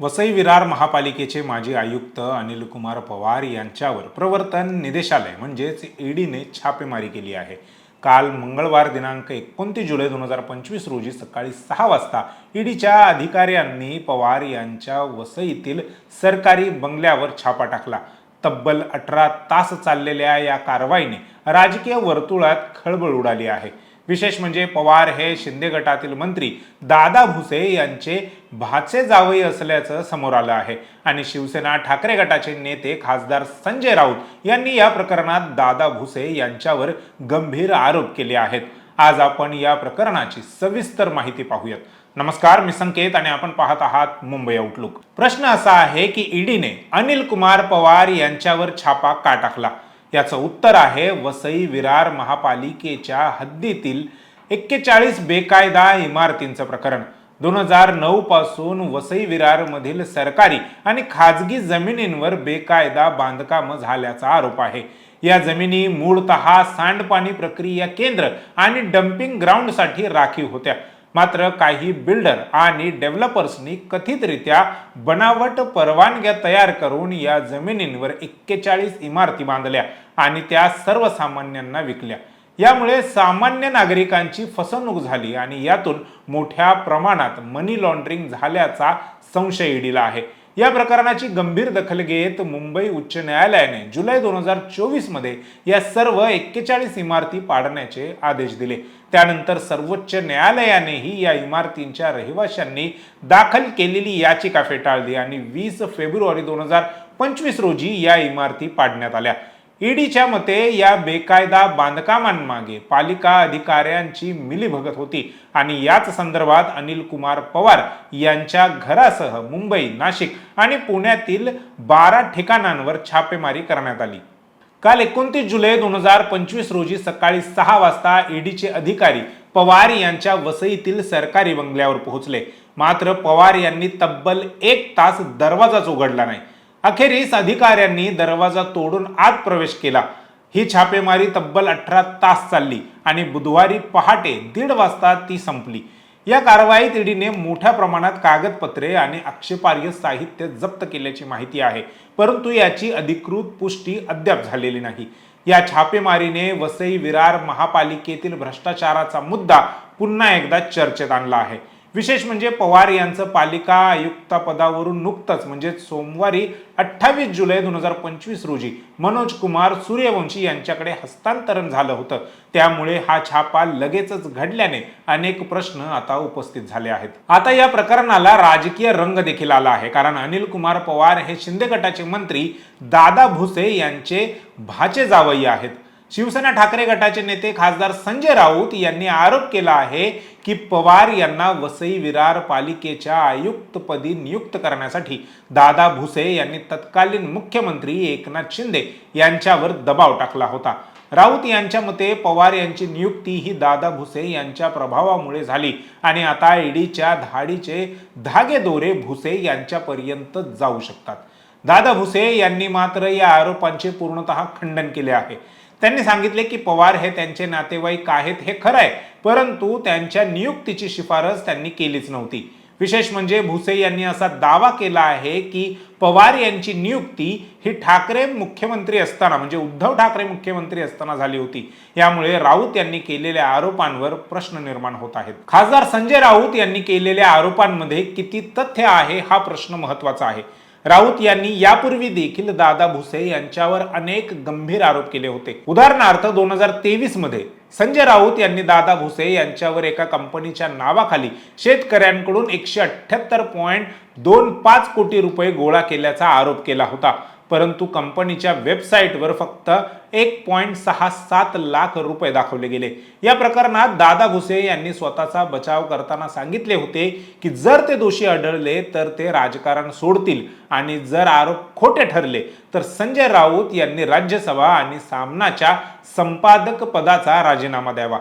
वसई विरार महापालिकेचे माजी आयुक्त अनिल कुमार पवार यांच्यावर प्रवर्तन निदेशालय म्हणजेच ईडीने छापेमारी केली आहे. काल मंगळवार दिनांक एकोणतीस जुलै दोन हजार पंचवीस रोजी सकाळी सहा वाजता ईडीच्या अधिकाऱ्यांनी पवार यांच्या वसईतील सरकारी बंगल्यावर छापा टाकला. तब्बल अठरा तास चाललेल्या या कारवाईने राजकीय वर्तुळात खळबळ उडाली आहे. विशेष म्हणजे पवार हे शिंदे गटातील मंत्री दादा भुसे यांचे भाचे जावई असल्याचं समोर आलं आहे. आणि शिवसेना ठाकरे गटाचे नेते खासदार संजय राऊत यांनी या प्रकरणात दादा भुसे यांच्यावर गंभीर आरोप केले आहेत. आज आपण या प्रकरणाची सविस्तर माहिती पाहूयात. नमस्कार मी संकेत आणि आपण पाहत आहात मुंबई आउटलुक प्रश्न असा आहे की ईडीने अनिल कुमार पवार यांच्यावर छापा का टाकला? याचं उत्तर आहे वसई विरार महापालिकेच्या हद्दीतील एक्केचाळीस बेकायदा इमारतींचं प्रकरण. दोन हजार नऊ पासून वसई विरार मधील सरकारी आणि खाजगी जमिनींवर बेकायदा बांधकाम झाल्याचा आरोप आहे. या जमिनी मूळत सांडपाणी प्रक्रिया केंद्र आणि डम्पिंग ग्राउंडसाठी राखीव होत्या. मात्र काही बिल्डर आणि डेव्हलपर्सनी कथितरित्या बनावट परवानग्या तयार करून या जमिनींवर एक्केचाळीस इमारती बांधल्या आणि त्या सर्वसामान्यांना विकल्या. यामुळे सामान्य नागरिकांची फसवणूक झाली आणि यातून मोठ्या प्रमाणात मनी लॉन्ड्रिंग झाल्याचा संशय ईडीला आहे. या प्रकरणाची गंभीर दखल घेत मुंबई उच्च न्यायालयाने जुलै दोन हजार चोवीसमध्ये या सर्व एक्केचाळीस इमारती पाडण्याचे आदेश दिले. त्यानंतर सर्वोच्च न्यायालयानेही या इमारतींच्या रहिवाशांनी दाखल केलेली याचिका फेटाळली आणि वीस फेब्रुवारी दोन हजार पंचवीस रोजी या इमारती पाडण्यात आल्या. ईडीच्या मते या बेकायदा बांधकामांमागे पालिका अधिकाऱ्यांची मिलीभगत होती. आणि याच संदर्भात अनिल कुमार पवार यांच्या घरासह मुंबई नाशिक आणि पुण्यातील बारा ठिकाणांवर छापेमारी करण्यात आली. काल एकोणतीस जुलै दोन हजार पंचवीस रोजी सकाळी सहा वाजता ईडीचे अधिकारी पवार यांच्या वसईतील सरकारी बंगल्यावर पोहोचले. मात्र पवार यांनी तब्बल एक तास दरवाजाच उघडला नाही. अखेरीस अधिकाऱ्यांनी दरवाजा तोडून आत प्रवेश केला. ही छापेमारी तब्बल अठरा तास चालली आणि बुधवारी पहाटे दीड वाजता ती संपली. या कारवाईत ईडीने मोठ्या प्रमाणात कागदपत्रे आणि आक्षेपार्ह साहित्य जप्त केल्याची माहिती आहे परंतु याची अधिकृत पुष्टी अद्याप झालेली नाही. या छापेमारीने वसई विरार महापालिकेतील भ्रष्टाचाराचा मुद्दा पुन्हा एकदा चर्चेत आणला आहे. विशेष म्हणजे पवार यांचं पालिका आयुक्तपदावरून नुकतंच म्हणजे सोमवारी अठ्ठावीस जुलै दोन हजार पंचवीस रोजी मनोज कुमार सूर्यवंशी यांच्याकडे हस्तांतरण झालं होतं. त्यामुळे हा छापा लगेचच घडल्याने अनेक प्रश्न आता उपस्थित झाले आहेत. आता या प्रकरणाला राजकीय रंग देखील आला आहे कारण अनिल कुमार पवार हे शिंदे गटाचे मंत्री दादा भुसे यांचे भाचे जावई आहेत. शिवसेना ठाकरे गटाचे नेते खासदार संजय राऊत यांनी आरोप केला आहे की पवार यांना वसई विरार पालिकेच्या आयुक्तपदी नियुक्त करण्यासाठी दादा भुसे यांनी तत्कालीन मुख्यमंत्री एकनाथ शिंदे यांच्यावर दबाव टाकला होता. राऊत यांच्या मते पवार यांची नियुक्ती ही दादा भुसे यांच्या प्रभावामुळे झाली आणि आता ईडीच्या धाडीचे धागे दोरे भुसे यांच्यापर्यंत जाऊ शकतात. दादा भुसे यांनी मात्र या आरोपांचे पूर्णतः खंडन केले आहे. त्यांनी सांगितले की पवार हे त्यांचे नातेवाईक आहेत हे खरं आहे. परंतु त्यांच्या नियुक्तीची शिफारस त्यांनी केलीच नव्हती. विशेष म्हणजे भुसे यांनी असा दावा केला आहे की पवार यांची नियुक्ती ही ठाकरे मुख्यमंत्री असताना म्हणजे उद्धव ठाकरे मुख्यमंत्री असताना झाली होती. यामुळे राऊत यांनी केलेल्या आरोपांवर प्रश्न निर्माण होत आहेत. खासदार संजय राऊत यांनी केलेल्या आरोपांमध्ये किती तथ्य आहे हा प्रश्न महत्त्वाचा आहे. राऊत यांनी यापूर्वी देखील दादा भुसे यांच्यावर अनेक गंभीर आरोप केले होते. उदाहरणार्थ दोन हजार तेवीसमध्ये संजय राऊत यांनी दादा भुसे यांच्यावर एका कंपनीच्या नावाखाली शेतकऱ्यांकडून एकशे अठ्ठ्याहत्तर पॉईंट दोन पाच कोटी रुपये गोळा केल्याचा आरोप केला होता. परंतु कंपनीच्या वेबसाईटवर फक्त एक पॉईंट सहा सात लाख रुपये दाखवले गेले. या प्रकरणात दादा घुसे यांनी स्वतःचा बचाव करताना सांगितले होते की जर ते दोषी आढळले तर ते राजकारण सोडतील आणि जर आरोप खोटे ठरले तर संजय राऊत यांनी राज्यसभा आणि सामनाच्या संपादक पदाचा राजीनामा द्यावा.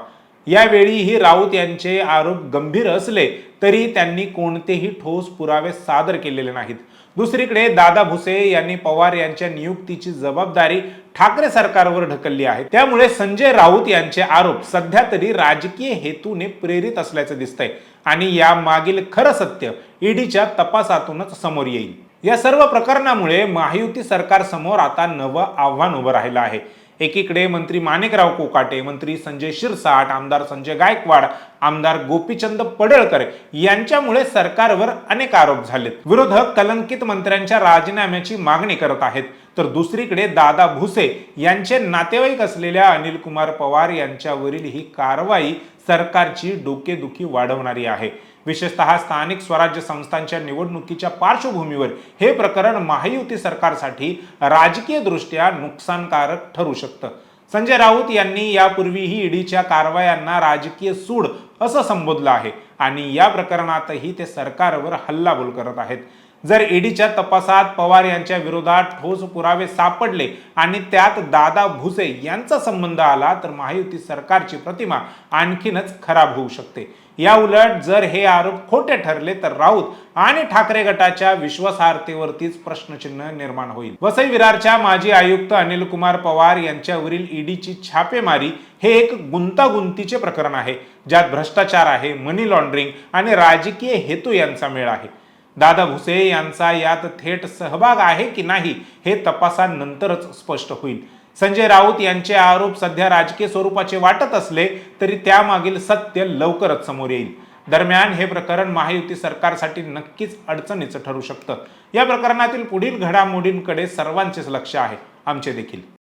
यावेळीही राऊत यांचे आरोप गंभीर असले तरी त्यांनी कोणतेही ठोस पुरावे सादर केलेले नाहीत. दुसरीकडे दादा भुसे यांनी पवार यांच्या नियुक्तीची जबाबदारी ठाकरे सरकारवर ढकलली आहे. त्यामुळे संजय राऊत यांचे आरोप सध्या तरी राजकीय हेतूने प्रेरित असल्याचं दिसतंय आणि या मागील खरं सत्य ईडीच्या तपासातूनच समोर येईल. या सर्व प्रकरणामुळे महायुती सरकारसमोर आता नवं आव्हान उभं राहिलं आहे. एकीकडे मंत्री माणिकराव कोकाटे मंत्री संजय शिरसाट आमदार संजय गायकवाड आमदार गोपीचंद पडळकर यांच्यामुळे सरकारवर अनेक आरोप झालेत. विरोधक कलंकित मंत्र्यांच्या राजीनाम्याची मागणी करत आहेत. तर दुसरीकडे दादा भुसे यांचे नातेवाईक असलेल्या अनिल कुमार पवार यांच्यावरील ही कारवाई सरकारची डोकेदुखी वाढवणारी आहे. विशेषतः स्थानिक स्वराज्य संस्थांच्या निवडणुकीच्या पार्श्वभूमीवर हे प्रकरण महायुती सरकारसाठी राजकीय दृष्ट्या नुकसानकारक ठरू शकतं. संजय राऊत यांनी यापूर्वीही ईडीच्या कारवायांना राजकीय सूड असं संबोधलं आहे आणि या प्रकरणातही ते सरकारवर हल्लाबोल करत आहेत. जर ईडीच्या तपासात पवार यांच्या विरोधात ठोस पुरावे सापडले आणि त्यात दादा भुसे यांचा संबंध आला तर महायुती सरकारची प्रतिमा आणखीनच खराब होऊ शकते. या उलट जर हे आरोप खोटे ठरले तर राऊत आणि ठाकरे गटाच्या विश्वासार्हतेवरतीच प्रश्नचिन्ह निर्माण होईल. वसई विरारच्या माजी आयुक्त अनिल कुमार पवार यांच्यावरील ईडीची छापेमारी हे एक गुंतागुंतीचे प्रकरण आहे ज्यात भ्रष्टाचार आहे मनी लॉन्ड्रिंग आणि राजकीय हेतू यांचा मेळ आहे. दादा भुसे यांचा यात थेट सहभाग आहे की नाही हे तपासानंतरच स्पष्ट होईल. संजय राऊत यांचे आरोप सध्या राजकीय स्वरूपाचे वाटत असले तरी त्यामागील सत्य लवकरच समोर येईल. दरम्यान हे प्रकरण महायुती सरकारसाठी नक्कीच अडचणीचं ठरू शकतं. या प्रकरणातील पुढील घडामोडींकडे सर्वांचेच लक्ष आहे. आमचे देखील.